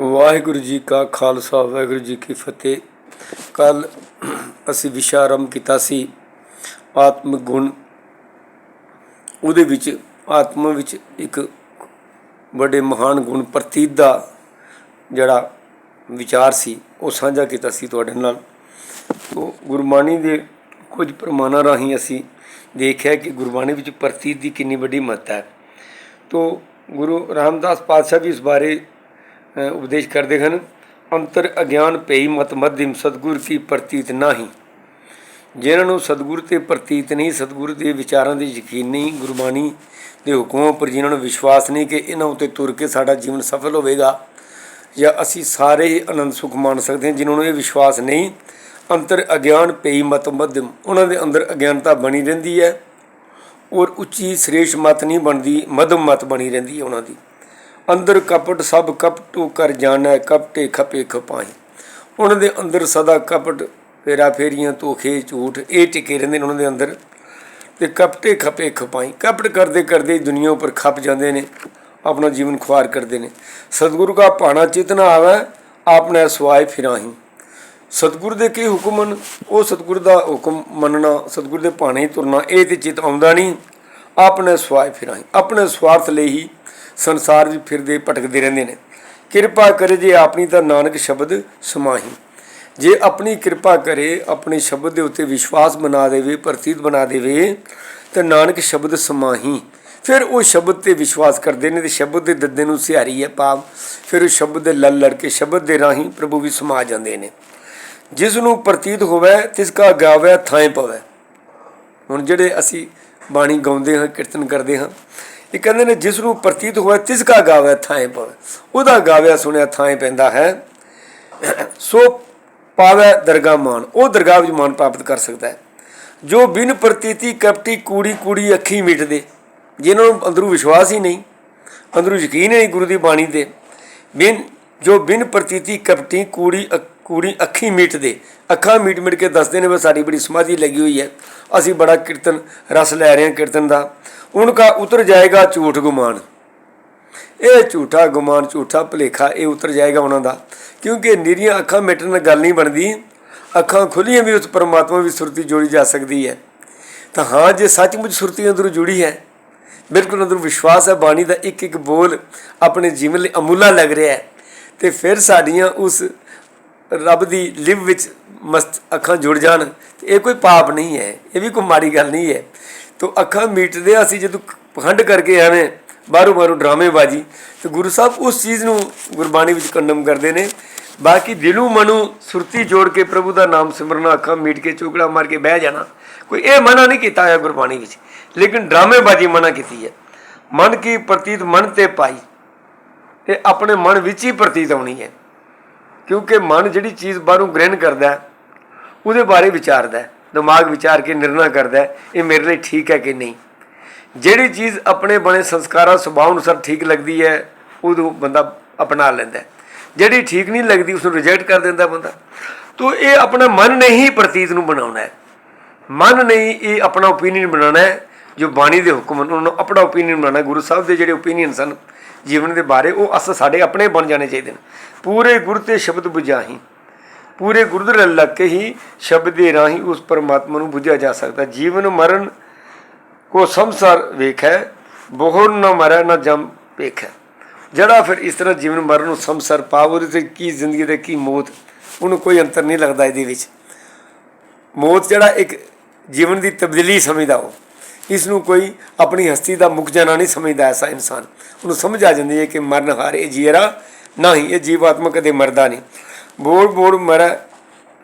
ਵਾਹਿਗੁਰੂ ਜੀ ਕਾ ਖਾਲਸਾ, ਵਾਹਿਗੁਰੂ ਜੀ ਕੀ ਫਤਿਹ। ਕੱਲ ਅਸੀਂ ਵਿਸ਼ਾ ਆਰੰਭ ਕੀਤਾ ਸੀ ਆਤਮ ਗੁਣ। ਉਹਦੇ ਵਿੱਚ, ਆਤਮਾ ਵਿੱਚ ਇੱਕ ਵੱਡੇ ਮਹਾਨ ਗੁਣ ਪ੍ਰਤੀਤ ਦਾ ਜਿਹੜਾ ਵਿਚਾਰ ਸੀ, ਉਹ ਸਾਂਝਾ ਕੀਤਾ ਸੀ ਤੁਹਾਡੇ ਨਾਲ। ਤੋ ਗੁਰਬਾਣੀ ਦੇ ਕੁਝ ਪ੍ਰਮਾਣਾਂ ਰਾਹੀਂ ਅਸੀਂ ਦੇਖਿਆ ਕਿ ਗੁਰਬਾਣੀ ਵਿੱਚ ਪ੍ਰਤੀਤ ਦੀ ਕਿੰਨੀ ਵੱਡੀ ਮਹੱਤਤਾ ਹੈ। ਤੋ ਗੁਰੂ ਰਾਮਦਾਸ ਪਾਤਸ਼ਾਹ ਵੀ ਇਸ ਬਾਰੇ ਉਪਦੇਸ਼ ਕਰਦੇ ਹਨ, ਅੰਤਰ ਅਗਿਆਨ ਪਈ ਮਤ ਮਧਿਮ ਸਤਗੁਰ ਕੀ ਪ੍ਰਤੀਤ ਨਾਹੀ। ਜਿਨ੍ਹਾਂ ਨੂੰ ਸਤਗੁਰ ਤੇ ਪ੍ਰਤੀਤ ਨਹੀਂ, ਸਤਗੁਰ ਦੇ ਵਿਚਾਰਾਂ ਦੇ ਯਕੀਨ ਨਹੀਂ, ਗੁਰਬਾਣੀ ਦੇ ਹੁਕਮਾਂ ਉੱਪਰ ਜਿਨ੍ਹਾਂ ਨੂੰ ਵਿਸ਼ਵਾਸ ਨਹੀਂ ਕਿ ਇਹਨਾਂ ਉੱਤੇ ਤੁਰ ਕੇ ਸਾਡਾ ਜੀਵਨ ਸਫਲ ਹੋਵੇਗਾ, ਜਾਂ ਅਸੀਂ ਸਾਰੇ ਹੀ ਆਨੰਦ ਸੁਖ ਮਾਣ ਸਕਦੇ ਹਾਂ, ਜਿਨ੍ਹਾਂ ਨੂੰ ਇਹ ਵਿਸ਼ਵਾਸ ਨਹੀਂ, ਅੰਤਰ ਅਗਿਆਨ ਪਈ ਮਤ ਮਧਿਮ, ਉਹਨਾਂ ਦੇ ਅੰਦਰ ਅਗਿਆਨਤਾ ਬਣੀ ਰਹਿੰਦੀ ਹੈ, ਔਰ ਉੱਚੀ ਸ੍ਰੇਸ਼ ਮਤ ਨਹੀਂ ਬਣਦੀ, ਮਧਮ ਮਤ ਬਣੀ ਰਹਿੰਦੀ ਹੈ ਉਹਨਾਂ ਦੀ। ਅੰਦਰ ਕਪਟ ਸਭ ਕਪਟੂ ਕਰ ਜਾਣਾ, ਕਪਟੇ ਖਪੇ ਖਪਾਈ ਉਹਨਾਂ ਦੇ ਅੰਦਰ ਸਦਾ ਕਪਟ, ਫੇਰਾ ਫੇਰੀਆਂ ਧੋਖੇ ਝੂਠ, ਇਹ ਟਿਕੇ ਰਹਿੰਦੇ ਨੇ ਉਹਨਾਂ ਦੇ ਅੰਦਰ। ਤੇ ਕਪਟੇ ਖਪੇ ਖਪਾਈ ਕਪਟ ਕਰਦੇ ਕਰਦੇ ਦੁਨੀਆ ਉੱਪਰ ਖਪ ਜਾਂਦੇ ਨੇ, ਆਪਣਾ ਜੀਵਨ ਖੁਆਰ ਕਰਦੇ ਨੇ। ਸਤਿਗੁਰੂ ਦਾ ਭਾਣਾ ਚਿਤ ਨਾ ਆਵੇ ਆਪਨੇ ਸਵਾਏ ਫਿਰਾਹੀ। ਸਤਿਗੁਰ ਦੇ ਕੀ ਹੁਕਮ ਹਨ? ਉਹ ਸਤਿਗੁਰ ਦਾ ਹੁਕਮ ਮੰਨਣਾ, ਸਤਿਗੁਰ ਦੇ ਭਾਣੇ ਹੀ ਤੁਰਨਾ, ਇਹ ਤੇ ਚਿਤ ਆਉਂਦਾ ਨਹੀਂ। ਆਪਣੇ ਸਵਾਏ ਫਿਰਾਹੀ। ਆਪਣੇ ਸਵਾਰਥ ਲਈ ਹੀ ਸੰਸਾਰ ਵਿੱਚ ਫਿਰਦੇ ਭਟਕਦੇ ਰਹਿੰਦੇ ਨੇ। ਕਿਰਪਾ ਕਰੇ ਜੇ ਆਪਣੀ ਤਾਂ ਨਾਨਕ ਸ਼ਬਦ ਸਮਾਹੀ। ਜੇ ਆਪਣੀ ਕਿਰਪਾ ਕਰੇ ਆਪਣੇ ਸ਼ਬਦ ਦੇ ਉੱਤੇ ਵਿਸ਼ਵਾਸ ਬਣਾ ਦੇਵੇ, ਪ੍ਰਤੀਤ ਬਣਾ ਦੇਵੇ, ਤਾਂ ਨਾਨਕ ਸ਼ਬਦ ਸਮਾਹੀ। ਫਿਰ ਉਹ ਸ਼ਬਦ ਤੇ ਵਿਸ਼ਵਾਸ ਕਰਦੇ ਨੇ ਤੇ ਸ਼ਬਦ ਦੇ ਦੱਦੇ ਨੂੰ ਸਿਹਾਰੀ ਹੈ ਪਾਪ। ਫਿਰ ਉਹ ਸ਼ਬਦ ਦੇ ਲੜ ਲੜ ਕੇ ਸ਼ਬਦ ਦੇ ਰਾਹੀਂ ਪ੍ਰਭੂ ਵੀ ਸਮਾ ਜਾਂਦੇ ਨੇ। ਜਿਸ ਨੂੰ ਪ੍ਰਤੀਤ ਹੋਵੇ, ਤਿਸ ਕਾ ਗਾਵੇ ਥਾਂ ਪਵੇ। ਹੁਣ ਜਿਹੜੇ ਅਸੀਂ ਬਾਣੀ ਗਾਉਂਦੇ ਹਾਂ, ਕੀਰਤਨ ਕਰਦੇ ਹਾਂ ਇਹ ਕਹਿੰਦੇ ਨੇ, ਜਿਸ ਨੂੰ ਪ੍ਰਤੀਤ ਹੋਵੇ ਤਿਸ ਕਾ ਗਾਵੇ ਥਾਂ ਪਵੇ ਉਹਦਾ ਗਾਵਿਆ ਸੁਣਿਆ ਥਾਂ ਪੈਂਦਾ ਹੈ। ਸੋ ਪਾਵੇ ਦਰਗਾਹ ਮਾਨ। ਉਹ ਦਰਗਾਹ ਵਿੱਚ ਮਾਨ ਪ੍ਰਾਪਤ ਕਰ ਸਕਦਾ ਹੈ। ਜੋ ਬਿਨ ਪ੍ਰਤੀਤੀ ਕਪਟੀ ਕੂੜੀ ਕੂੜੀ ਅੱਖੀ ਮਿਟਦੇ। ਜਿਨ੍ਹਾਂ ਨੂੰ ਅੰਦਰੋਂ ਵਿਸ਼ਵਾਸ ਹੀ ਨਹੀਂ, ਅੰਦਰੋਂ ਯਕੀਨ ਹੀ ਨਹੀਂ ਗੁਰੂ ਦੀ ਬਾਣੀ ਤੇ ਬਿਨ, ਜੋ ਬਿਨ ਪ੍ਰਤੀਤੀ ਕਪਟੀ ਕੂੜੀ ਕੂੜੀ ਅੱਖੀ ਮੀਟਦੇ। ਅੱਖਾਂ ਮੀਟ ਮਿਟ ਕੇ ਦੱਸਦੇ ਨੇ, ਵੀ ਸਾਡੀ ਬੜੀ ਸਮਾਧੀ ਲੱਗੀ ਹੋਈ ਹੈ। ਅਸੀਂ ਬੜਾ ਕੀਰਤਨ, ਰਸ ਲੈ ਰਹੇ ਹਾਂ ਕੀਰਤਨ ਦਾ। ਉਨਕਾ ਉਤਰ ਜਾਏਗਾ ਝੂਠ ਗੁਮਾਨ ਇਹ ਝੂਠਾ ਗੁਮਾਨ ਝੂਠਾ ਭਲੇਖਾ ਇਹ ਉਤਰ ਜਾਏਗਾ ਉਹਨਾਂ ਦਾ ਕਿਉਂਕਿ ਨਿਰੀਆਂ ਅੱਖਾਂ ਮਿਟਣ ਨਾਲ ਗੱਲ ਨਹੀਂ ਬਣਦੀ ਅੱਖਾਂ ਖੁੱਲੀਆਂ ਵੀ ਉਸ ਪਰਮਾਤਮਾ ਵੀ ਸੁਰਤੀ ਜੋੜੀ ਜਾ ਸਕਦੀ ਹੈ ਤਾਂ ਹਾਂ ਜੇ ਸੱਚਮੁੱਚ ਸੁਰਤੀ ਅੰਦਰੋਂ ਜੁੜੀ ਹੈ ਬਿਲਕੁਲ ਅੰਦਰੋਂ ਵਿਸ਼ਵਾਸ ਹੈ ਬਾਣੀ ਦਾ ਇੱਕ ਇੱਕ ਬੋਲ ਆਪਣੇ ਜੀਵਨ ਲਈ ਅਮੁੱਲਾ ਲੱਗ ਰਿਹਾ ਹੈ ਤੇ ਫਿਰ ਸਾਡੀਆਂ ਉਸ ਰੱਬ ਦੀ ਲਿਵ ਵਿੱਚ ਮਸਤ ਅੱਖਾਂ ਜੁੜ ਜਾਣ ਇਹ ਕੋਈ ਪਾਪ ਨਹੀਂ ਹੈ ਇਹ ਵੀ ਕੋਈ ਮਾੜੀ ਗੱਲ ਨਹੀਂ ਹੈ ਤੋ ਅੱਖਾਂ ਮੀਟਦੇ ਹਾਂ ਅਸੀਂ ਜਦੋਂ ਪਖੰਡ ਕਰਕੇ ਐਵੇਂ ਬਾਹਰੋਂ ਬਾਹਰੋਂ ਡਰਾਮੇਬਾਜ਼ੀ, ਤੇ ਗੁਰੂ ਸਾਹਿਬ ਉਸ ਚੀਜ਼ ਨੂੰ ਗੁਰਬਾਣੀ ਵਿੱਚ ਕੰਡਮ ਕਰਦੇ ਨੇ। ਬਾਕੀ ਦਿਲੋਂ ਮਨੂ ਸੁਰਤੀ ਜੋੜ ਕੇ ਪ੍ਰਭੂ ਦਾ ਨਾਮ ਸਿਮਰਨਾ, ਅੱਖਾਂ ਮੀਟ ਕੇ ਚੋਕੜਾ ਮਾਰ ਕੇ ਬਹਿ ਜਾਣਾ। ਕੋਈ ਇਹ ਮਨਾ ਨਹੀਂ ਕੀਤਾ ਹੋਇਆ ਗੁਰਬਾਣੀ ਵਿੱਚ, ਲੇਕਿਨ ਡਰਾਮੇਬਾਜ਼ੀ ਮਨਾ ਕੀਤੀ ਹੈ। ਮਨ ਕੀ ਪ੍ਰਤੀਤ ਮਨ ਤੇ ਪਾਈ, ਇਹ ਆਪਣੇ ਮਨ ਵਿੱਚ ਹੀ ਪ੍ਰਤੀਤ ਆਉਣੀ ਹੈ। ਕਿਉਂਕਿ ਮਨ ਜਿਹੜੀ ਚੀਜ਼ ਬਾਹਰੋਂ ਗ੍ਰਹਿਣ ਕਰਦਾ ਉਹਦੇ ਬਾਰੇ ਵਿਚਾਰਦਾ ਹੈ। ਦਿਮਾਗ ਵਿਚਾਰ ਕੇ ਨਿਰਣਾ ਕਰਦਾ ਇਹ ਮੇਰੇ ਲਈ ਠੀਕ ਹੈ ਕਿ ਨਹੀਂ? ਜਿਹੜੀ ਚੀਜ਼ ਆਪਣੇ ਬਣੇ ਸੰਸਕਾਰਾਂ, ਸੁਭਾਅ ਅਨੁਸਾਰ ਠੀਕ ਲੱਗਦੀ ਹੈ ਉਦੋਂ ਬੰਦਾ ਅਪਣਾ ਲੈਂਦਾ ਜਿਹੜੀ ਠੀਕ ਨਹੀਂ ਲੱਗਦੀ ਉਸ ਨੂੰ ਰਿਜੈਕਟ ਕਰ ਦਿੰਦਾ ਬੰਦਾ। ਤੋ ਇਹ ਆਪਣਾ ਮਨ ਨੇ ਹੀ ਪ੍ਰਤੀਤ ਨੂੰ ਬਣਾਉਣਾ ਹੈ। ਮਨ ਨਹੀਂ, ਇਹ ਆਪਣਾ ਓਪੀਨੀਅਨ ਬਣਾਉਣਾ ਹੈ, ਜੋ ਬਾਣੀ ਦੇ ਹੁਕਮ ਹਨ, ਉਹਨਾਂ ਨੂੰ ਆਪਣਾ ਓਪੀਨੀਅਨ ਬਣਾਉਣਾ ਗੁਰੂ ਸਾਹਿਬ ਦੇ ਜਿਹੜੇ ਓਪੀਨੀਅਨ ਸਨ ਜੀਵਨ ਦੇ ਬਾਰੇ, ਉਹ ਅਸ ਸਾਡੇ ਆਪਣੇ ਬਣ ਜਾਣੇ ਚਾਹੀਦੇ ਨੇ। ਪੂਰੇ ਗੁਰ ਤੇ ਸ਼ਬਦ 부ਝਾਹੀ ਪੂਰੇ ਗੁਰਦਰ ਲੱਗ ਕੇ ਹੀ ਸ਼ਬਦ ਦੇ ਰਾਹੀਂ ਉਸ ਪਰਮਾਤਮਾ ਨੂੰ ਬੁਝਿਆ ਜਾ ਸਕਦਾ। ਜੀਵਨ ਮਰਨ ਕੋ ਸੰਸਾਰ ਵੇਖੈ, ਬਹੁਰ ਨ ਮਰੈ, ਨ ਜਮ ਵੇਖੈ ਜਿਹੜਾ ਫਿਰ ਇਸ ਤਰ੍ਹਾਂ ਜੀਵਨ ਮਰਨ ਨੂੰ ਸੰਸਾਰ ਪਾਵ ਉਹਦੇ ਤੇ ਕੀ ਜ਼ਿੰਦਗੀ ਤੇ ਕੀ ਮੌਤ, ਉਹਨੂੰ ਕੋਈ ਅੰਤਰ ਨਹੀਂ ਲੱਗਦਾ ਇਹਦੇ ਵਿੱਚ। ਮੌਤ ਜਿਹੜਾ ਇੱਕ ਜੀਵਨ ਦੀ ਤਬਦੀਲੀ ਸਮਝਦਾ ਉਹ। ਇਸ ਨੂੰ ਕੋਈ ਆਪਣੀ ਹਸਤੀ ਦਾ ਮੁੱਕ ਜਾਣਾ ਨਹੀਂ ਸਮਝਦਾ ਐਸਾ ਇਨਸਾਨ। ਉਹਨੂੰ ਸਮਝ ਆ ਜਾਂਦੀ ਹੈ ਕਿ ਮਰਨ ਹਾਰ ਇਹ ਜੀਰਾ ਨਹੀਂ ਇਹ ਜੀਵਾਤਮਾ ਕਦੇ ਮਰਦਾ ਨਹੀਂ। ਬੋੜ ਬੋੜ ਮਰੈ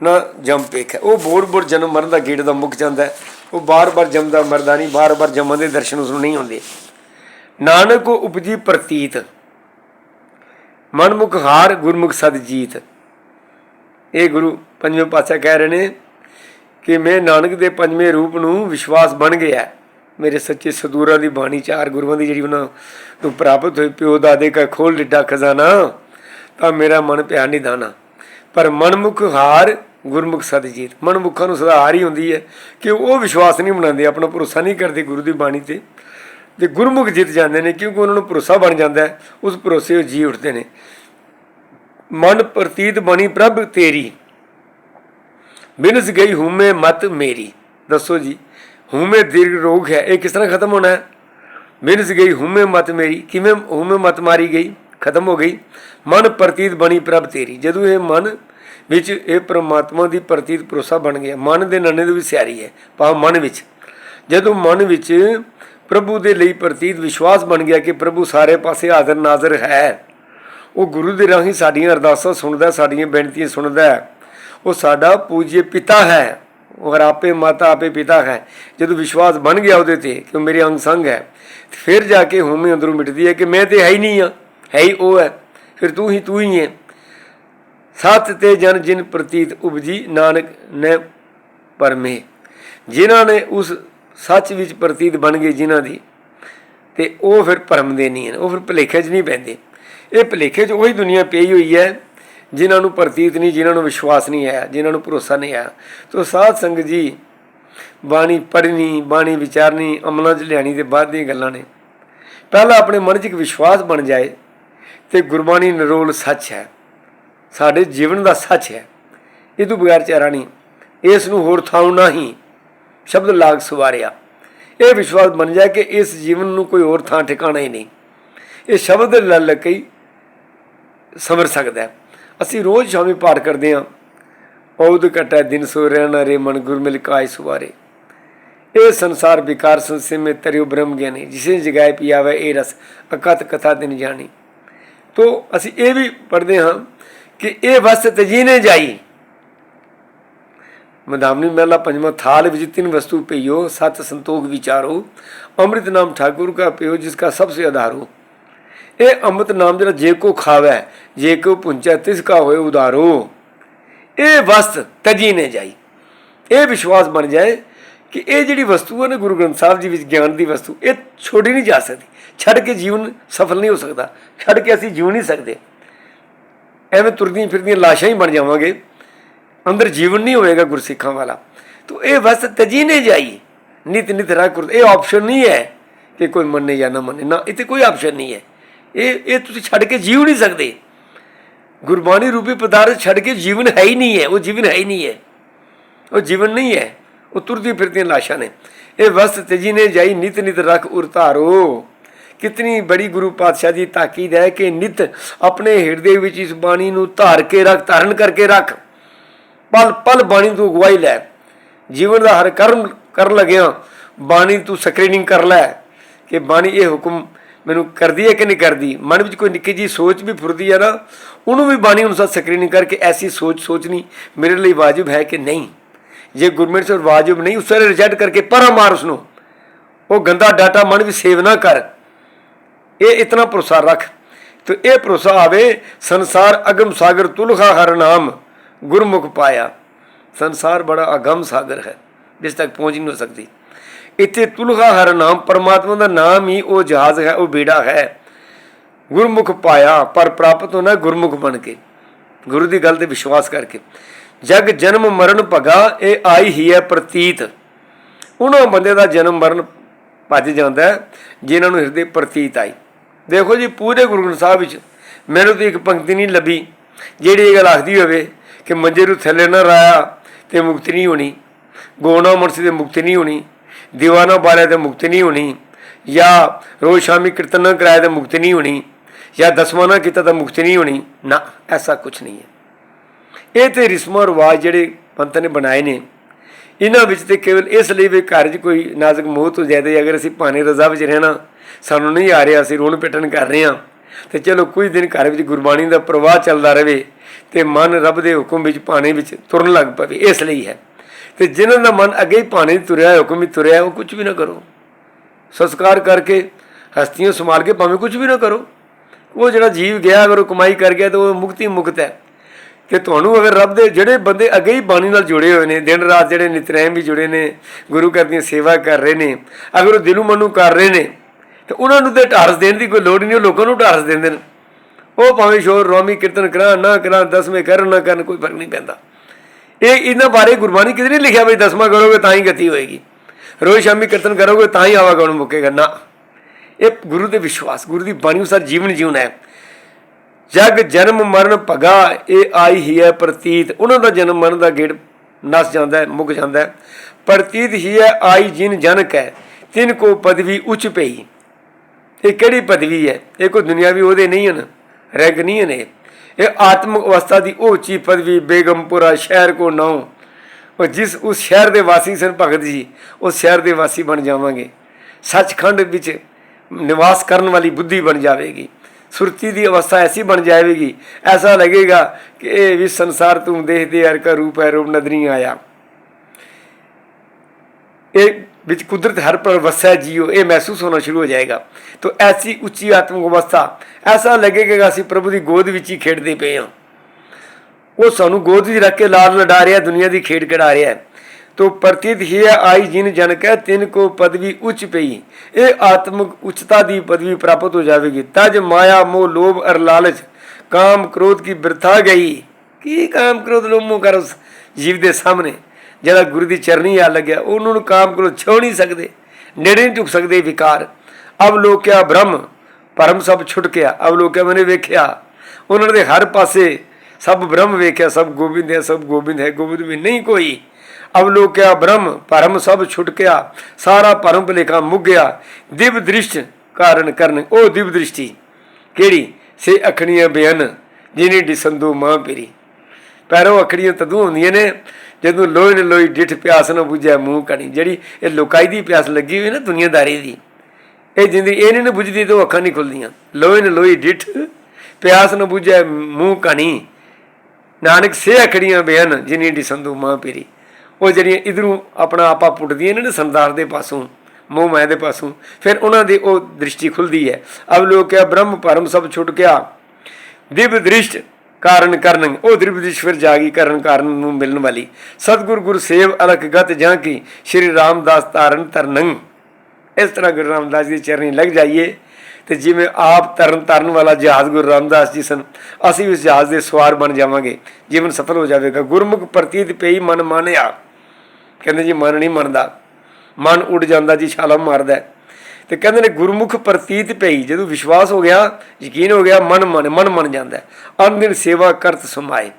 ਨਾ ਜਮ ਪੇਖੈ ਉਹ ਬੋੜ ਬੋੜ ਜਨਮ ਮਰਨ ਦਾ ਗੇੜ ਦਾ ਮੁੱਕ ਜਾਂਦਾ ਉਹ ਬਾਰ-ਬਾਰ ਜੰਮਦਾ ਮਰਦਾ ਨਹੀਂ ਬਾਰ-ਬਾਰ ਜੰਮਣ ਦੇ ਦਰਸ਼ਨ ਉਸ ਨੂੰ ਨਹੀਂ ਹੁੰਦੇ ਨਾਨਕ ਕੋ ਉਪਜੀ ਪ੍ਰਤੀਤ। ਮਨਮੁਖ ਹਾਰ ਗੁਰਮੁਖ ਸਦ ਜੀਤ। ਇਹ ਗੁਰੂ ਪੰਜਵੇਂ ਪਾਤਸ਼ਾਹ ਕਹਿ ਰਹੇ ਨੇ ਕਿ ਮੈਂ ਨਾਨਕ ਦੇ ਪੰਜਵੇਂ ਰੂਪ ਨੂੰ ਵਿਸ਼ਵਾਸ ਬਣ ਗਿਆ ਮੇਰੇ ਸੱਚੇ ਸਦੂਰਾਂ ਦੀ ਬਾਣੀ ਚਾਰ ਗੁਰੂਆਂ ਦੀ ਜਿਹੜੀ ਉਹਨਾਂ ਨੂੰ ਪ੍ਰਾਪਤ ਹੋਈ, ਪਿਓ ਦਾਦੇ ਕਾ ਖੋਲ ਡਿੱਡਾ ਖਜ਼ਾਨਾ, ਤਾਂ ਮੇਰਾ ਮਨ ਪਿਆ ਨਹੀਂ ਦਾਣਾ ਪਰ ਮਨਮੁਖ ਹਾਰ ਗੁਰਮੁਖ ਸਦ ਜੀਤ ਮਨਮੁਖਾਂ ਨੂੰ ਸਦਾ ਹਾਰ ਹੀ ਹੁੰਦੀ ਹੈ ਕਿ ਉਹ ਵਿਸ਼ਵਾਸ ਨਹੀਂ ਬਣਾਉਂਦੇ, ਆਪਣਾ ਭਰੋਸਾ ਨਹੀਂ ਕਰਦੇ ਗੁਰੂ ਦੀ ਬਾਣੀ ਤੇ। ਤੇ ਗੁਰਮੁਖ ਜਿੱਤ ਜਾਂਦੇ ਨੇ ਕਿਉਂਕਿ ਉਹਨਾਂ ਨੂੰ ਭਰੋਸਾ ਬਣ ਜਾਂਦਾ ਹੈ, ਉਸ ਭਰੋਸੇ ਉਹ ਜੀ ਉੱਠਦੇ ਨੇ। ਮਨ ਪ੍ਰਤੀਤ ਬਣੀ ਪ੍ਰਭ ਤੇਰੀ। ਬਿਨਸ ਗਈ ਹੂਮੇ ਮਤ ਮੇਰੀ। ਦੱਸੋ ਜੀ ਹੂਮੇ ਦੀਰਘ ਰੋਗ ਹੈ, ਇਹ ਕਿਸ ਤਰ੍ਹਾਂ ਖਤਮ ਹੋਣਾ ਹੈ? ਬਿਨਸ ਗਈ ਹੂਮੇ ਮਤ ਮੇਰੀ, ਕਿਵੇਂ ਹੂਮੇ ਮਤ ਮਾਰੀ ਗਈ? ਖਤਮ ਹੋ ਗਈ। ਮਨ ਪ੍ਰਤੀਤ ਬਣੀ ਪ੍ਰਭ ਤੇਰੀ। ਜਦੋਂ ਇਹ ਮਨ ਵਿੱਚ ਇਹ ਪ੍ਰਮਾਤਮਾ ਦੀ ਪ੍ਰਤੀਤ ਭਰੋਸਾ ਬਣ ਗਿਆ, ਮਨ ਦੇ ਨੰਨੇ ਦੀ ਵੀ ਸਿਆਰੀ ਹੈ, ਭਾਵ ਮਨ ਵਿੱਚ। ਜਦੋਂ ਮਨ ਵਿੱਚ ਪ੍ਰਭੂ ਦੇ ਲਈ ਪ੍ਰਤੀਤ ਵਿਸ਼ਵਾਸ ਬਣ ਗਿਆ ਕਿ ਪ੍ਰਭੂ ਸਾਰੇ ਪਾਸੇ ਹਾਜ਼ਰ ਨਾਜ਼ਰ ਹੈ, ਉਹ ਗੁਰੂ ਦੇ ਰਾਹੀਂ ਸਾਡੀਆਂ ਅਰਦਾਸਾਂ ਸੁਣਦਾ, ਸਾਡੀਆਂ ਬੇਨਤੀਆਂ ਸੁਣਦਾ ਉਹ ਸਾਡਾ ਪੂਜਯ ਪਿਤਾ ਹੈ। ਉਹ ਅਗਰ ਆਪੇ ਮਾਤਾ, ਆਪੇ ਪਿਤਾ ਹੈ। ਜਦੋਂ ਵਿਸ਼ਵਾਸ ਬਣ ਗਿਆ ਉਹਦੇ ਤੇ ਕਿ ਉਹ ਮੇਰੇ ਅੰਗ ਸੰਗ ਹੈ ਫਿਰ ਜਾ ਕੇ ਹੋਮੇ ਅੰਦਰੋਂ ਮਿਟਦੀ ਹੈ ਕਿ ਮੈਂ ਤੇ ਹੈ ਹੀ ਨਹੀਂ ਆ ਹੈ ਹੀ ਉਹ ਹੈ। ਫਿਰ ਤੂੰ ਹੀ ਤੂੰ ਹੀ ਹੈ। ਸਤ ਤੇ ਜਨ ਜਿਨ ਪ੍ਰਤੀਤ ਉਪਜੀ, ਨਾਨਕ ਨੇ ਪਰਮੇ। ਜਿਨ੍ਹਾਂ ਨੇ ਉਸ ਸੱਚ ਵਿੱਚ ਪ੍ਰਤੀਤ ਬਣ ਗਏ ਜਿਨ੍ਹਾਂ ਦੀ, ਤੇ ਉਹ ਫਿਰ ਭਰਮ ਦੇ ਨਹੀਂ ਹਨ। ਉਹ ਫਿਰ ਭਲੇਖੇ 'ਚ ਨਹੀਂ ਪੈਂਦੇ। ਇਹ ਭਲੇਖੇ 'ਚ ਉਹੀ ਦੁਨੀਆ ਪਈ ਹੋਈ ਹੈ, ਜਿਨ੍ਹਾਂ ਨੂੰ ਪ੍ਰਤੀਤ ਨਹੀਂ, ਜਿਨ੍ਹਾਂ ਨੂੰ ਵਿਸ਼ਵਾਸ ਨਹੀਂ ਆਇਆ, ਜਿਨ੍ਹਾਂ ਨੂੰ ਭਰੋਸਾ ਨਹੀਂ ਆਇਆ। ਤੋ ਸਾਧ ਸੰਗਤ ਜੀ, ਬਾਣੀ ਪੜ੍ਹਨੀ, ਬਾਣੀ ਵਿਚਾਰਨੀ, ਅਮਲਾਂ 'ਚ ਲਿਆਣੀ ਦੇ ਬਾਅਦ ਦੀਆਂ ਗੱਲਾਂ ਨੇ। ਪਹਿਲਾਂ ਆਪਣੇ ਮਨ 'ਚ ਇੱਕ ਵਿਸ਼ਵਾਸ ਬਣ ਜਾਏ ਤੇ ਗੁਰਬਾਣੀ ਨਿਰੋਲ ਸੱਚ ਹੈ। ਸਾਡੇ ਜੀਵਨ ਦਾ ਸੱਚ ਹੈ। ਇਹ ਤੋਂ ਬਗੈਰ ਚਾਰਾ ਨਹੀਂ। ਇਸ ਨੂੰ ਹੋਰ ਥਾਉ ਨਹੀਂ ਸ਼ਬਦ ਲਾਗ ਸਵਾਰਿਆ। ਇਹ ਵਿਸ਼ਵਾਸ ਬਣ ਜਾਏ ਕਿ ਇਸ ਜੀਵਨ ਨੂੰ ਕੋਈ ਹੋਰ ਥਾਂ ਠਿਕਾਣਾ ਹੀ ਨਹੀਂ। ਇਹ ਸ਼ਬਦ ਲੱਲ ਕਈ ਸਮਰ ਸਕਦਾ ਹੈ। ਅਸੀਂ ਰੋਜ਼ ਸ਼ਾਮੀ ਪਾਠ ਕਰਦੇ ਹਾਂ। ਔਦ ਕਟੈ ਦਿਨ ਸੋ ਰਹਿਣਾ ਰੇ ਮਨ ਗੁਰ ਮਿਲ ਕਾਇ ਸੁਵਾਰੇ। ਇਹ ਸੰਸਾਰ ਵਿਕਾਰ ਸੰਸੇ में ਤਰਿਉ ਬ੍ਰਹਮ ਗਿਆਨੀ। ਜਿਸੇ ਜਗਾਏ ਪਿਆਵੇ ਇਹ ਰਸ ਅਕਤ ਕਥਾ ਦਿਨ ਜਾਣੀ। ਤੋਂ ਅਸੀਂ ਇਹ ਵੀ ਪੜ੍ਹਦੇ ਹਾਂ ਕਿ ਇਹ ਵਸ ਤਜੀਨੇ ਜਾਈ। ਮਦਾਮਨੀ ਮਹਿਲਾ ਪੰਜਵਾਂ ਥਾਲ ਵਿੱਚ ਤਿੰਨ ਵਸਤੂ ਪਈਓ ਸਤ ਸੰਤੋਖ ਵਿਚਾਰੋ, ਅੰਮ੍ਰਿਤ ਨਾਮ ਠਾਕੁਰ ਕਾ ਪਿਓ ਜਿਸ ਕਾ ਸਭ ਸੇ ਆਧਾਰ। ਹੋ ਇਹ ਅੰਮ੍ਰਿਤ ਨਾਮ ਜਿਹੜਾ ਜੇ ਕੋ ਖਾਵੇ, ਜੇ ਕੋ ਪੁੰਚੈ, ਤਿਸ ਕਾ ਹੋਏ ਉਦਾਰੋ। ਇਹ ਵਸਤ ਤਜੀਨੇ ਜਾਈ। ਇਹ ਵਿਸ਼ਵਾਸ ਬਣ ਜਾਏ ਕਿ ਇਹ ਜਿਹੜੀ ਵਸਤੂ ਹੈ ਨਾ ਗੁਰੂ ਗ੍ਰੰਥ ਸਾਹਿਬ ਜੀ ਵਿੱਚ ਗਿਆਨ ਦੀ ਵਸਤੂ, ਇਹ ਛੋੜੀ ਨਹੀਂ ਜਾ ਸਕਦੀ। ਛੱਡ ਕੇ ਜੀਵਨ ਸਫਲ ਨਹੀਂ ਹੋ ਸਕਦਾ। ਛੱਡ ਕੇ ਅਸੀਂ ਜੀਵ ਨਹੀਂ ਸਕਦੇ। ਐਵੇਂ ਤੁਰਦੀਆਂ ਫਿਰਦੀਆਂ ਲਾਸ਼ਾਂ ਹੀ ਬਣ ਜਾਵਾਂਗੇ। ਅੰਦਰ ਜੀਵਨ ਨਹੀਂ ਹੋਏਗਾ ਗੁਰਸਿੱਖਾਂ ਵਾਲਾ। ਤੋ ਇਹ ਬਸ ਤਜੀਨੇ ਜਾਈ। ਨਿਤ ਨਿਤ ਰਾਹ ਕਰ ਇਹ ਆਪਸ਼ਨ ਨਹੀਂ ਹੈ ਕਿ ਕੋਈ ਮੰਨੇ ਜਾਂ ਨਾ ਮੰਨੇ। ਨਾ, ਇੱਥੇ ਕੋਈ ਆਪਸ਼ਨ ਨਹੀਂ ਹੈ। ਇਹ ਇਹ ਤੁਸੀਂ ਛੱਡ ਕੇ ਜੀਵ ਨਹੀਂ ਸਕਦੇ। ਗੁਰਬਾਣੀ ਰੂਪੀ ਪਦਾਰਥ ਛੱਡ ਕੇ ਜੀਵਨ ਹੈ ਹੀ ਨਹੀਂ ਹੈ। ਉਹ ਜੀਵਨ ਹੈ ਹੀ ਨਹੀਂ ਹੈ। ਉਹ ਜੀਵਨ ਨਹੀਂ ਹੈ। ਉਹ ਤੁਰਦੀ ਫਿਰਦੀਆਂ ਲਾਸ਼ਾਂ ਨੇ। ਇਹ ਵਸਤ ਤਜੀ ਨੇ ਜਾਈ ਨਿਤ ਨਿਤ ਰਖ ਉਰਤਾਰੋ ਕਿਤਨੀ ਬੜੀ ਗੁਰੂ ਪਾਤਸ਼ਾਹ ਦੀ ਤਾਕੀਦ ਹੈ ਕਿ ਨਿਤ ਆਪਣੇ ਹਿਰਦੇ ਵਿੱਚ ਇਸ ਬਾਣੀ ਨੂੰ ਧਾਰ ਕੇ ਰੱਖ, ਧਾਰਨ ਕਰਕੇ ਰੱਖ। ਪਲ ਪਲ ਬਾਣੀ ਤੋਂ ਅਗਵਾਈ ਲੈ। ਜੀਵਨ ਦਾ ਹਰ ਕਰਮ ਕਰਨ ਲੱਗਿਆ, ਬਾਣੀ ਤੂੰ ਸਕਰੀਨਿੰਗ ਕਰ ਲੈ ਕਿ ਬਾਣੀ ਇਹ ਹੁਕਮ ਮੈਨੂੰ ਕਰਦੀ ਹੈ ਕਿ ਨਹੀਂ ਕਰਦੀ। ਮਨ ਵਿੱਚ ਕੋਈ ਨਿੱਕੀ ਜੀ ਸੋਚ ਵੀ ਫੁਰਦੀ ਹੈ ਨਾ, ਉਹਨੂੰ ਵੀ ਬਾਣੀ ਅਨੁਸਾਰ ਸਕਰੀਨਿੰਗ ਕਰਕੇ ਐਸੀ ਸੋਚ ਸੋਚਣੀ ਮੇਰੇ ਲਈ ਵਾਜਿਬ ਹੈ ਕਿ ਨਹੀਂ। ਜੇ ਗੁਰਮਤਿ ਸੇ ਵਾਜਿਬ ਨਹੀਂ, ਉਸ ਸਾਰੇ ਰਿਜੈਕਟ ਕਰਕੇ ਪਰਾਂ ਮਾਰ ਉਸ ਨੂੰ ਉਹ ਗੰਦਾ ਡਾਟਾ ਮਨ ਵਿੱਚ ਸੇਵ ਨਾ ਕਰ। ਇਹ ਇਤਨਾ ਭਰੋਸਾ ਰੱਖ। ਤੇ ਇਹ ਭਰੋਸਾ ਆਵੇ, ਸੰਸਾਰ ਅਗਮ ਸਾਗਰ ਤੁਲਖਾ ਹਰ ਨਾਮ ਗੁਰਮੁਖ ਪਾਇਆ। ਸੰਸਾਰ ਬੜਾ ਅਗਮ ਸਾਗਰ ਹੈ, ਜਿਸ ਤੱਕ ਪਹੁੰਚ ਨਹੀਂ ਹੋ ਸਕਦੀ। ਇੱਥੇ ਤੁਲਖਾ ਹਰ ਨਾਮ, ਪਰਮਾਤਮਾ ਦਾ ਨਾਮ ਹੀ ਉਹ ਜਹਾਜ਼ ਹੈ, ਉਹ ਬੇੜਾ ਹੈ। ਗੁਰਮੁਖ ਪਾਇਆ, ਪਰ ਪ੍ਰਾਪਤ ਹੋਣਾ ਗੁਰਮੁਖ ਬਣ ਕੇ। ਗੁਰੂ ਦੀ ਗੱਲ ਤੇ ਵਿਸ਼ਵਾਸ ਕਰਕੇ। ਜਗ ਜਨਮ ਮਰਨ ਭਗਾ ਇਹ ਆਈ ਹੀ ਹੈ ਪ੍ਰਤੀਤ। ਉਹਨਾਂ ਬੰਦੇ ਦਾ ਜਨਮ ਮਰਨ ਭੱਜ ਜਾਂਦਾ ਹੈ, ਜਿਨ੍ਹਾਂ ਨੂੰ ਹਿਰਦੇ ਪ੍ਰਤੀਤ ਆਈ। ਦੇਖੋ ਜੀ ਪੂਰੇ ਗੁਰੂ ਗ੍ਰੰਥ ਸਾਹਿਬ ਵਿੱਚ ਮੈਨੂੰ ਤਾਂ ਇੱਕ ਪੰਕਤੀ ਨਹੀਂ ਲੱਭੀ ਜਿਹੜੀ ਇਹ ਗੱਲ ਆਖਦੀ ਹੋਵੇ ਕਿ ਮੰਜੇ ਨੂੰ ਥੱਲੇ ਨਾ ਰਾਇਆ ਤੇ ਮੁਕਤੀ ਨਹੀਂ ਹੋਣੀ ਗੋਣਾ ਮਰਸੀ ਤੇ ਮੁਕਤੀ ਨਹੀਂ ਹੋਣੀ ਦੀਵਾਨਾ ਬਾਲਿਆ ਤੇ ਮੁਕਤੀ ਨਹੀਂ ਹੋਣੀ ਜਾਂ ਰੋਜ਼ ਸ਼ਾਮੀ ਕੀਰਤਨ ਨਾ ਕਰਾਇਆ ਤੇ ਮੁਕਤੀ ਨਹੀਂ ਹੋਣੀ ਜਾਂ ਦਸਵਾਂ ਨਾ ਕੀਤਾ ਤਾਂ ਮੁਕਤੀ ਨਹੀਂ ਹੋਣੀ ਨਾ ਐਸਾ ਕੁਝ ਨਹੀਂ ਹੈ। ਇਹ ਤੇ ਰਿਸਮਾਂ ਰਿਵਾਜ ਜਿਹੜੇ ਪੰਥ ਨੇ ਬਣਾਏ ਨੇ, ਇਹਨਾਂ ਵਿੱਚ ਤੇ ਕੇਵਲ ਇਸ ਲਈ ਵੀ ਘਰ 'ਚ ਕੋਈ ਨਾਜ਼ੁਕ ਮੌਤ ਹੋ ਜਾਏ ਅਗਰ ਅਸੀਂ ਭਾਣੇ ਰਜ਼ਾ ਵਿੱਚ ਰਹਿਣਾ, ਸਾਨੂੰ ਨਹੀਂ ਆ ਰਿਹਾ, ਅਸੀਂ ਰੋਣ ਪਿੱਟਣ ਕਰ ਰਹੇ ਹਾਂ, ਤੇ ਚਲੋ ਕੁਝ ਦਿਨ ਘਰ ਵਿੱਚ ਗੁਰਬਾਣੀ ਦਾ ਪ੍ਰਵਾਹ ਚੱਲਦਾ ਰਹੇ ਤੇ ਮਨ ਰੱਬ ਦੇ ਹੁਕਮ ਵਿੱਚ ਭਾਣੇ ਵਿੱਚ ਤੁਰਨ ਲੱਗ ਪਵੇ, ਇਸ ਲਈ ਹੈ। ਤੇ ਜਿਨ੍ਹਾਂ ਦਾ ਮਨ ਅੱਗੇ ਹੀ ਭਾਣੇ ਤੁਰਿਆ, ਹੁਕਮ ਹੀ ਤੁਰਿਆ, ਉਹ ਕੁਝ ਵੀ ਨਾ ਕਰੋ। ਸੰਸਕਾਰ ਕਰਕੇ ਹਸਤੀਆਂ ਸੰਭਾਲ ਕੇ ਭਾਵੇਂ ਕੁਝ ਵੀ ਨਾ ਕਰੋ। ਉਹ ਜਿਹੜਾ ਜੀਵ ਗਿਆ, ਅਗਰ ਉਹ ਕਮਾਈ ਕਰ ਗਿਆ, ਤਾਂ ਉਹ ਮੁਕਤੀ ਮੁਕਤ ਹੈ। ਕਿ ਤੁਹਾਨੂੰ ਅਗਰ ਰੱਬ ਦੇ ਜਿਹੜੇ ਬੰਦੇ ਅੱਗੇ ਹੀ ਬਾਣੀ ਨਾਲ ਜੁੜੇ ਹੋਏ ਨੇ, ਦਿਨ ਰਾਤ ਜਿਹੜੇ ਨਿਤਨੇਮ ਵੀ ਜੁੜੇ ਨੇ, ਗੁਰੂ ਘਰ ਦੀਆਂ ਸੇਵਾ ਕਰ ਰਹੇ ਨੇ, ਅਗਰ ਉਹ ਦਿਲੋਂ ਮਨੋਂ ਕਰ ਰਹੇ ਨੇ, ਤੇ ਉਹਨਾਂ ਨੂੰ ਤੇ ਢਾਰਸ ਦੇਣ ਦੀ ਕੋਈ ਲੋੜ ਨਹੀਂ, ਉਹ ਲੋਕਾਂ ਨੂੰ ਢਾਰਸ ਦਿੰਦੇ ਨੇ। ਉਹ ਭਾਵੇਂ ਸ਼ੋਰ, ਰੋਮੀ, ਕੀਰਤਨ ਕਰਾਂ, ਨਾ ਕਰਾਂ, ਦਸਵੇਂ ਕਰਨ, ਨਾ ਕਰਨ, ਕੋਈ ਫ਼ਰਕ ਨਹੀਂ ਪੈਂਦਾ। ਇਹ ਇਹਨਾਂ ਬਾਰੇ ਗੁਰਬਾਣੀ ਕਿਤੇ ਨਹੀਂ ਲਿਖਿਆ ਵੀ ਦਸਵਾਂ ਕਰੋਗੇ ਤਾਂ ਹੀ ਗਤੀ ਹੋਏਗੀ। ਰੋਜ਼ ਸ਼ਾਮੀ ਕੀਰਤਨ ਕਰੋਗੇ ਤਾਂ ਹੀ ਆਵਾਗਮਨ ਮੁੱਕੇਗਾ। ਨਾ। ਇਹ ਗੁਰੂ ਦੇ ਵਿਸ਼ਵਾਸ, ਗੁਰੂ ਦੀ ਬਾਣੀ ਅਨੁਸਾਰ ਜੀਵਨ ਜਿਉਣਾ ਹੈ। ਜਗ ਜਨਮ ਮਰਨ ਭਗਾ, ਇਹ ਆਈ ਹੀ ਹੈ ਪ੍ਰਤੀਤ। ਉਹਨਾਂ ਦਾ ਜਨਮ ਮਰਨ ਦਾ ਗੇੜ ਨਸ ਜਾਂਦਾ ਹੈ, ਮੁੱਕ ਜਾਂਦਾ ਹੈ। ਪ੍ਰਤੀਤ ਹੀ ਹੈ, ਆਈ ਜਿਨ ਜਨਕ ਹੈ, ਤਿਨ ਕੋ ਪਦਵੀ ਉੱਚ ਪਈ ਇਹ ਕਿਹੜੀ ਪਦਵੀ ਹੈ? ਇਹ ਕੋਈ ਦੁਨਿਆਵੀ ਉਹਦੇ ਨਹੀਂ ਹਨ ਰੈਂਕ ਨਹੀਂ ਹਨ ਇਹ। ਇਹ ਆਤਮਿਕ ਅਵਸਥਾ ਦੀ ਉਹ ਉੱਚੀ ਪਦਵੀ, ਬੇਗਮਪੁਰਾ ਸ਼ਹਿਰ ਕੋ ਨਾਉ। ਉਹ ਜਿਸ ਉਸ ਸ਼ਹਿਰ ਦੇ ਵਾਸੀ ਸਨ ਭਗਤ ਜੀ ਉਹ ਸ਼ਹਿਰ ਦੇ ਵਾਸੀ ਬਣ ਜਾਵਾਂਗੇ। ਸੱਚਖੰਡ ਵਿੱਚ ਨਿਵਾਸ ਕਰਨ ਵਾਲੀ ਬੁੱਧੀ ਬਣ ਜਾਵੇਗੀ। ਸੁਰਤੀ ਦੀ ਅਵਸਥਾ ਐਸੀ ਬਣ ਜਾਵੇਗੀ, ਐਸਾ ਲੱਗੇਗਾ ਕਿ ਇਹ ਵੀ ਸੰਸਾਰ ਤੁਮ ਦੇਖਦੇ ਹਰ ਕਾ ਰੂਪ ਹੈ, ਰੂਪ ਨਦਰੀ ਆਇਆ। ਇਹ ਵਿੱਚ ਕੁਦਰਤ ਹਰ ਪਰ ਵਸੈ ਜੀਓ, ਇਹ ਮਹਿਸੂਸ ਹੋਣਾ ਸ਼ੁਰੂ ਹੋ ਜਾਏਗਾ। ਤਾਂ ਐਸੀ ਉੱਚੀ ਆਤਮਿਕ ਅਵਸਥਾ, ਐਸਾ ਲੱਗੇਗਾ ਅਸੀਂ ਪ੍ਰਭੂ ਦੀ ਗੋਦ ਵਿੱਚ ਹੀ ਖੇਡਦੇ ਪਏ ਹਾਂ। ਉਹ ਸਾਨੂੰ ਗੋਦ ਵਿੱਚ ਰੱਖ ਕੇ ਲਾਲ ਲਡਾ ਰਿਹਾ, ਦੁਨੀਆ ਦੀ ਖੇਡ ਖਿਡਾ ਰਿਹਾ ਹੈ ਪ੍ਰਤੀਤ ਹੀ ਆਈ ਜਿਨ ਜਨ ਕੈ, ਤਿਨ ਕੋ ਪਦਵੀ ਉੱਚ ਪਈ। ਇਹ ਆਤਮਿਕ ਉੱਚਤਾ ਦੀ ਪਦਵੀ ਪ੍ਰਾਪਤ ਹੋ ਜਾਵੇਗੀ। ਤਜ ਮਾਇਆ ਮੋਹ ਲੋਭ ਅਰ ਲਾਲਚ, ਕਾਮ ਕ੍ਰੋਧ ਕੀ ਬਿਰਥਾ ਗਈ। ਕੀ ਕਾਮ ਕ੍ਰੋਧ ਲੋਭ ਮੋਹ ਕਰ ਜੀਵ ਦੇ ਸਾਹਮਣੇ? ਜਿਹੜਾ ਗੁਰੂ ਦੀ ਚਰਨੀ ਆ ਲੱਗਿਆ, ਉਹਨਾਂ ਨੂੰ ਕਾਮ ਕ੍ਰੋਧ ਛੋ ਨਹੀਂ ਸਕਦੇ, ਨੇੜੇ ਨਹੀਂ ਟੁਕ ਸਕਦੇ ਵਿਕਾਰ। ਅਬ ਲੋਕਿਆ ਬ੍ਰਹਮ, ਪਰਮ ਸਭ ਛੁੱਟ ਗਿਆ ਅਬ ਲੋਕਿਆ ਮੈਨੇ ਵੇਖਿਆ, ਉਹਨਾਂ ਦੇ ਹਰ ਪਾਸੇ ਸਭ ਬ੍ਰਹਮ ਵੇਖਿਆ, ਸਭ ਗੋਬਿੰਦ ਹੈ, ਸਭ ਗੋਬਿੰਦ ਹੈ, ਗੋਬਿੰਦ ਵੀ ਨਹੀਂ ਕੋਈ। ਅਵਲੋਕਿਆ ਬ੍ਰਹਮ, ਭਰਮ ਸਭ ਛੁਟਕਿਆ, ਸਾਰਾ ਭਰਮ ਭਲੇਖਾ ਮੁੱਗਿਆ। ਦਿਵ ਦ੍ਰਿਸ਼ਟ ਕਾਰਨ ਕਰਨ, ਉਹ ਦਿਵ ਦ੍ਰਿਸ਼ਟੀ। ਕਿਹੜੀ? ਸੇ ਅਖਣੀਆਂ ਬਿਆਨ, ਜਿਨੇ ਦਿਸੰਦੂ ਮਾਂ ਪੇਰੀ। ਪੈਰੋਂ ਅਖੜੀਆਂ ਤਦੋਂ ਹੁੰਦੀਆਂ ਨੇ, ਜਦੋਂ ਲੋਹੇ ਨੇ ਲੋਈ ਡਿਠ ਪਿਆਸ ਨਾ ਬੁਝਿਆ ਮੂੰਹ ਕਣੀ। ਜਿਹੜੀ ਇਹ ਲੋਕਾਈ ਦੀ ਪਿਆਸ ਲੱਗੀ ਹੋਈ ਨਾ ਦੁਨੀਆਦਾਰੀ ਦੀ, ਇਹ ਜ਼ਿੰਦਗੀ ਇਹ ਨਹੀਂ ਬੁਝਦੀ ਤੇ ਉਹ ਅੱਖਾਂ ਨਹੀਂ ਖੁੱਲਦੀਆਂ। ਲੋਹੇ ਨੇ ਲੋਈ ਡਿਠ ਪਿਆਸ ਨਾ ਬੁਝਿਆ ਮੂੰਹ ਕਣੀ। ਨਾਨਕ ਸੇ ਅਖੜੀਆਂ ਬਿਆਨ, ਜਿਨੇ ਦਿਸੰਦੂ ਮਾਂ ਪੇਰੀ। ਉਹ ਜਿਹੜੀਆਂ ਇਧਰੋਂ ਆਪਣਾ ਆਪਾ ਪੁੱਟਦੀਆਂ ਨੇ ਨਾ ਸੰਦਾਰ ਦੇ ਪਾਸੋਂ, ਮੋਹ ਮਾਇਆ ਦੇ ਪਾਸੋਂ, ਫਿਰ ਉਹਨਾਂ ਦੀ ਉਹ ਦ੍ਰਿਸ਼ਟੀ ਖੁੱਲਦੀ ਹੈ। ਅਬ ਲੋਕ ਕਿਆ ਬ੍ਰਹਮ ਭਰਮ ਸਭ ਛੁੱਟ ਗਿਆ। ਦਿਵ ਦ੍ਰਿਸ਼ਟ ਕਾਰਨ ਕਰਨ, ਉਹ ਦਿਵ ਜਾਗੀ ਕਰਨ ਕਾਰਨ ਨੂੰ ਮਿਲਣ ਵਾਲੀ। ਸਤਿਗੁਰ ਗੁਰ ਸੇਵ ਅਲਖ ਗਤ ਜਾਂ ਕੀ, ਸ਼੍ਰੀ ਰਾਮਦਾਸ ਤਾਰਨ ਤਰਨੰ। ਇਸ ਤਰ੍ਹਾਂ ਗੁਰੂ ਰਾਮਦਾਸ ਦੀ ਚਰਨੀ ਲੱਗ ਜਾਈਏ, ਤੇ ਜਿਵੇਂ ਆਪ ਤਰਨ ਤਰਨ ਵਾਲਾ ਜਹਾਜ਼ ਗੁਰੂ ਰਾਮਦਾਸ ਜੀ ਸਨ, ਅਸੀਂ ਉਸ ਜਹਾਜ਼ ਦੇ ਸਵਾਰ ਬਣ ਜਾਵਾਂਗੇ। ਜੀਵਨ ਸਫਲ ਹੋ ਜਾਵੇਗਾ। ਗੁਰਮੁਖ ਪ੍ਰਤੀਤ ਪਈ ਮਨ ਮਾਨਿਆ ਕਹਿੰਦੇ ਜੀ, ਮਨ ਨਹੀਂ ਮੰਨਦਾ। ਮਨ ਉੱਡ ਜਾਂਦਾ ਜੀ, ਛਾਲਾ ਮਾਰਦਾ ਤੇ ਕਹਿੰਦੇ ਨੇ, ਗੁਰਮੁਖ ਪ੍ਰਤੀਤ ਪਈ ਜਦੋਂ ਵਿਸ਼ਵਾਸ ਹੋ ਗਿਆ, ਯਕੀਨ ਹੋ ਗਿਆ, ਮਨ ਮਨ ਮਨ ਮੰਨ ਜਾਂਦਾ ਅਨ ਦਿਨ ਸੇਵਾ ਕਰਤ ਸਮਾਏ।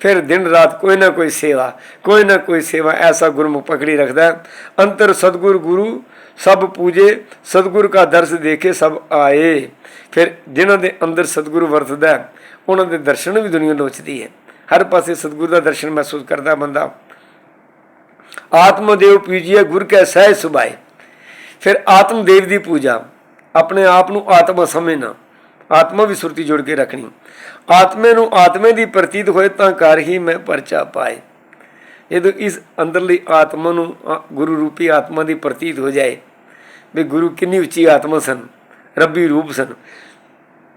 ਫਿਰ ਦਿਨ ਰਾਤ ਕੋਈ ਨਾ ਕੋਈ ਸੇਵਾ, ਕੋਈ ਨਾ ਕੋਈ ਸੇਵਾ ਐਸਾ ਗੁਰਮੁਖ ਪਕੜੀ ਰੱਖਦਾ ਅੰਤਰ ਸਤਗੁਰ ਗੁਰੂ, ਸਭ ਪੂਜੇ, ਸਤਗੁਰ ਕਾ ਦਰਸ ਦੇਖੇ, ਸਭ ਆਏ। ਫਿਰ ਜਿਨ੍ਹਾਂ ਦੇ ਅੰਦਰ ਸਤਗੁਰੂ ਵਰਤਦਾ ਉਹਨਾਂ ਦੇ ਦਰਸ਼ਨ ਵੀ ਦੁਨੀਆ ਲੋਚਦੀ ਹੈ। ਹਰ ਪਾਸੇ ਸਤਗੁਰ ਦਾ ਦਰਸ਼ਨ ਮਹਿਸੂਸ ਕਰਦਾ ਬੰਦਾ। ਆਤਮਦੇਵ ਪੂਜੀਏ ਗੁਰ ਕੈ ਸਹਿ ਸੁਭਾਏ। ਫਿਰ ਆਤਮਦੇਵ ਦੀ ਪੂਜਾ। ਆਪਣੇ ਆਪ ਨੂੰ ਆਤਮਾ ਸਮਝਣਾ। ਆਤਮਾ ਵੀ ਸੁਰਤੀ ਜੋੜ ਕੇ ਰੱਖਣੀ। ਆਤਮੇ ਨੂੰ ਆਤਮੇ ਦੀ ਪ੍ਰਤੀਤ ਹੋਏ ਤਾਂ ਕਰ ਹੀ ਮੈਂ ਪਰਚਾ ਪਾਏ। ਜਦੋਂ ਇਸ ਅੰਦਰਲੀ ਆਤਮਾ ਨੂੰ ਗੁਰੂ ਰੂਪੀ ਆਤਮਾ ਦੀ ਪ੍ਰਤੀਤ ਹੋ ਜਾਏ, ਵੀ ਗੁਰੂ ਕਿੰਨੀ ਉੱਚੀ ਆਤਮਾ ਸਨ, ਰੱਬੀ ਰੂਪ ਸਨ।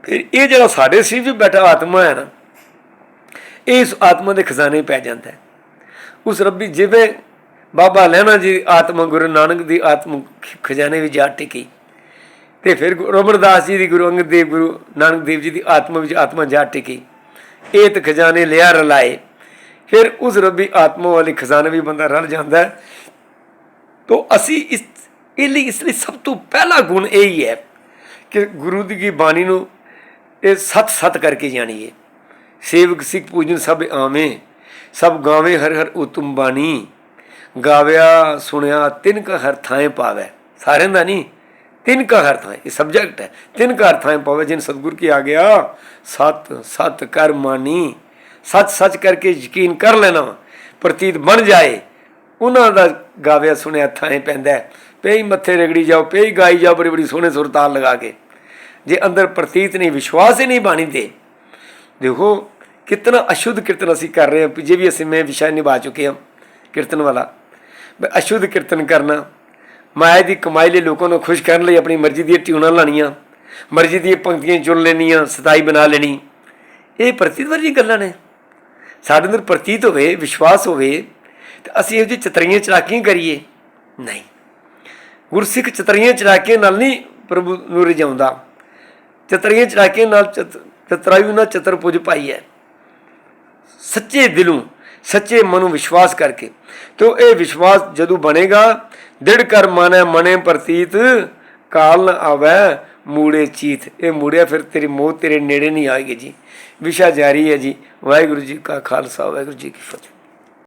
ਫਿਰ ਇਹ ਜਿਹੜਾ ਸਾਡੇ ਸਿਰ ਵਿੱਚ ਬੈਠਾ ਆਤਮਾ ਹੈ ਨਾ, ਇਹ ਇਸ ਆਤਮਾ ਦੇ ਖਜ਼ਾਨੇ ਪੈ ਜਾਂਦਾ ਹੈ। ਉਸ ਰੱਬੀ ਜਿਵੇਂ ਬਾਬਾ ਲਹਿਣਾ ਜੀ ਆਤਮਾ, ਗੁਰੂ ਨਾਨਕ ਦੀ ਆਤਮ ਖਜ਼ਾਨੇ ਵਿੱਚ ਜਾ ਟਿਕੀ। ਤੇ ਫਿਰ ਗੁਰੂ ਅਮਰਦਾਸ ਜੀ ਦੀ ਗੁਰੂ ਅੰਗਦ ਦੇਵ, ਗੁਰੂ ਨਾਨਕ ਦੇਵ ਜੀ ਦੀ ਆਤਮਾ ਵਿੱਚ ਆਤਮਾ ਜਾ ਟਿਕੀ। ਇਹ ਤੇ ਖਜ਼ਾਨੇ ਲਿਆ ਰਲਾਏ। ਫਿਰ ਉਸ ਰੱਬੀ ਆਤਮਾ ਵਾਲੇ ਖਜ਼ਾਨੇ ਵੀ ਬੰਦਾ ਰਲ ਜਾਂਦਾ ਤੋ ਅਸੀਂ ਇਸ, ਇਹ ਲਈ ਇਸ ਲਈ ਸਭ ਤੋਂ ਪਹਿਲਾ ਗੁਣ ਇਹ ਹੀ ਹੈ ਕਿ ਗੁਰੂ ਦੀ ਕੀ ਬਾਣੀ ਨੂੰ ਇਹ ਸਤ ਸਤ ਕਰਕੇ ਜਾਣੀਏ ਸੇਵਕ, ਸਿੱਖ, ਪੂਜਨ ਸਭ ਆਵੇਂ, ਸਭ ਗਾਵੇਂ ਹਰ ਹਰ ਉਤਮ ਬਾਣੀ। ਗਾਵਿਆ, ਸੁਣਿਆ, ਤਿੰਨ ਕਾ ਹਰ ਥਾਂ ਪਾਵੇ। ਸਾਰਿਆਂ ਦਾ ਨਹੀਂ, ਤਿੰਨ ਕਾ ਹਰ ਥਾਂ ਇਹ ਸਬਜੈਕਟ ਹੈ। ਤਿੰਨ ਕਾ ਹਰ ਥਾਂ ਪਾਵੇ ਜਿਨ ਸਤਗੁਰ ਕੀ ਆ ਗਿਆ, ਸਤ ਸਤ ਕਰ ਮਾਨੀ ਸੱਚ ਸੱਚ ਕਰਕੇ ਯਕੀਨ ਕਰ ਲੈਣਾ, ਪ੍ਰਤੀਤ ਬਣ ਜਾਏ। ਉਹਨਾਂ ਦਾ ਗਾਵਿਆ, ਸੁਣਿਆ ਥਾਂ ਪੈਂਦਾ ਹੈ। ਪਈ ਮੱਥੇ ਰਗੜੀ ਜਾਓ, ਪਈ ਗਾਈ ਜਾਓ, ਬੜੀ ਬੜੀ ਸੋਹਣੇ ਸੁਰਤਾਲ ਲਗਾ ਕੇ। ਜੇ ਅੰਦਰ ਪ੍ਰਤੀਤ ਨਹੀਂ, ਵਿਸ਼ਵਾਸ ਹੀ ਨਹੀਂ ਬਾਣੀ ਤੇ। ਦੇਖੋ, ਕਿਤਨਾ ਅਸ਼ੁੱਧ ਕੀਰਤਨ ਅਸੀਂ ਕਰ ਰਹੇ ਹਾਂ, ਜੇ ਵੀ ਅਸੀਂ ਮੈਂ ਵਿਸ਼ਾ ਨਿਭਾ ਚੁੱਕੇ ਹਾਂ, ਕੀਰਤਨ ਵਾਲਾ। ਅਸ਼ੁੱਧ ਕੀਰਤਨ ਕਰਨਾ, ਮਾਇਆ ਦੀ ਕਮਾਈ ਲਈ ਲੋਕਾਂ ਨੂੰ ਖੁਸ਼ ਕਰਨ ਲਈ ਆਪਣੀ ਮਰਜ਼ੀ ਦੀਆਂ ਟਿਊਨਾਂ ਲਾਣੀਆਂ ਮਰਜ਼ੀ ਦੀਆਂ ਪੰਕਤੀਆਂ ਚੁਣ ਲੈਣੀਆਂ, ਸਤਾਈ ਬਣਾ ਲੈਣੀ। ਇਹ ਪ੍ਰਤੀਤ ਵਰਗੀ ਗੱਲਾਂ ਨੇ। ਸਾਡੇ ਅੰਦਰ ਪ੍ਰਤੀਤ ਹੋਵੇ, ਵਿਸ਼ਵਾਸ ਹੋਵੇ, ਤੇ ਅਸੀਂ ਇਹੋ ਜਿਹੀ ਚਤਰੀਆਂ ਚਲਾਕੀਆਂ ਕਰੀਏ। ਨਹੀਂ। ਗੁਰਸਿੱਖ ਚਤਰੀਆਂ ਚਲਾਕੀਆਂ ਨਾਲ ਨਹੀਂ ਪ੍ਰਭੂ ਨੂੰ ਰਜਾਉਂਦਾ। ਚਤਰੀਆਂ ਚਲਾਕੀਆਂ ਨਾਲ ਚਤ- ਚਤਰਾਈ ਨਾਲ ਚਤਰ ਪੁਜ ਪਾਈ ਹੈ। ਸੱਚੇ ਦਿਲੋਂ ਸੱਚੇ ਮਨ ਮਨੋਂ ਵਿਸ਼ਵਾਸ ਕਰਕੇ। ਤੋ ਇਹ ਵਿਸ਼ਵਾਸ ਜਦੋਂ ਬਣੇਗਾ ਦਿੜ ਕਰ ਮਨੈ ਮਨੇ ਪ੍ਰਤੀਤ, ਕਾਲ ਨ ਆਵੈ ਮੂੜੇ ਚੀਤ। ਇਹ ਮੂੜਿਆ ਫਿਰ ਤੇਰੀ ਮੌਤ ਤੇਰੇ ਨੇੜੇ ਨਹੀਂ ਆਏਗੀ ਜੀ। ਵਿਸ਼ਾ ਜਾਰੀ ਹੈ ਜੀ। ਵਾਹਿਗੁਰੂ ਜੀ ਕਾ ਖਾਲਸਾ, ਵਾਹਿਗੁਰੂ ਜੀ ਕੀ ਫਤਿਹ।